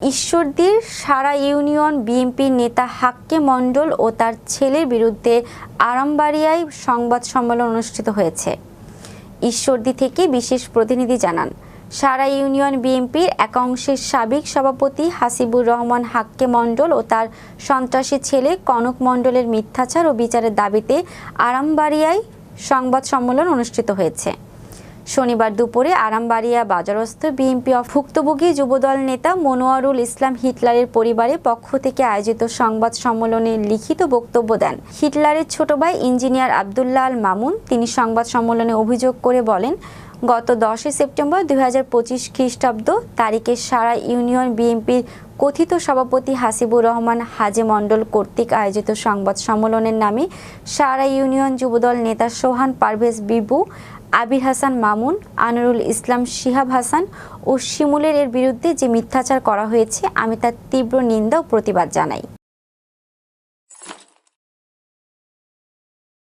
ঈশ্বরদীর সারা union বিএনপির নেতা হাক্কে মণ্ডল ও তার ছেলের বিরুদ্ধে আরামবাড়িয়ায় সংবাদ সম্মেলন অনুষ্ঠিত হয়েছে। ঈশ্বরদী থেকে বিশেষ প্রতিনিধি জানান, সারা ইউনিয়ন বিএনপির একাংশের সাবেক সভাপতি হাসিবুর রহমান হাক্কে মণ্ডল ও তার সন্ত্রাসী ছেলে কনক মণ্ডলের মিথ্যাচার ও বিচারের দাবিতে আরামবাড়িয়ায় সংবাদ সম্মেলন অনুষ্ঠিত হয়েছে। শনিবার দুপুরে আরামবাড়িয়া বাজারস্থ বিএনপি ভুক্তভোগী যুবদল নেতা মনোয়ারুল ইসলাম হিটলারের পরিবারের পক্ষ থেকে আয়োজিত সংবাদ সম্মেলনে লিখিত বক্তব্য দেন। হিটলারের ছোট ভাই ইঞ্জিনিয়ার আবদুল্লাহ আল মামুন তিনি সংবাদ সম্মেলনে অভিযোগ করে বলেন, গত দশই সেপ্টেম্বর দুই হাজার পঁচিশ খ্রিস্টাব্দ তারিখে সারা ইউনিয়ন বিএনপির কথিত সভাপতি হাসিবুর রহমান হাজে মণ্ডল কর্তৃক আয়োজিত সংবাদ সম্মেলনের নামে সারা ইউনিয়ন যুবদল নেতা সোহান পারভেজ বিবু আবির হাসান মামুন আনোয়ারুল ইসলাম, শিহাব হাসান ও শিমুলের এর বিরুদ্ধে যে মিথ্যাচার করা হয়েছে, আমি তার তীব্র নিন্দা ও প্রতিবাদ জানাই।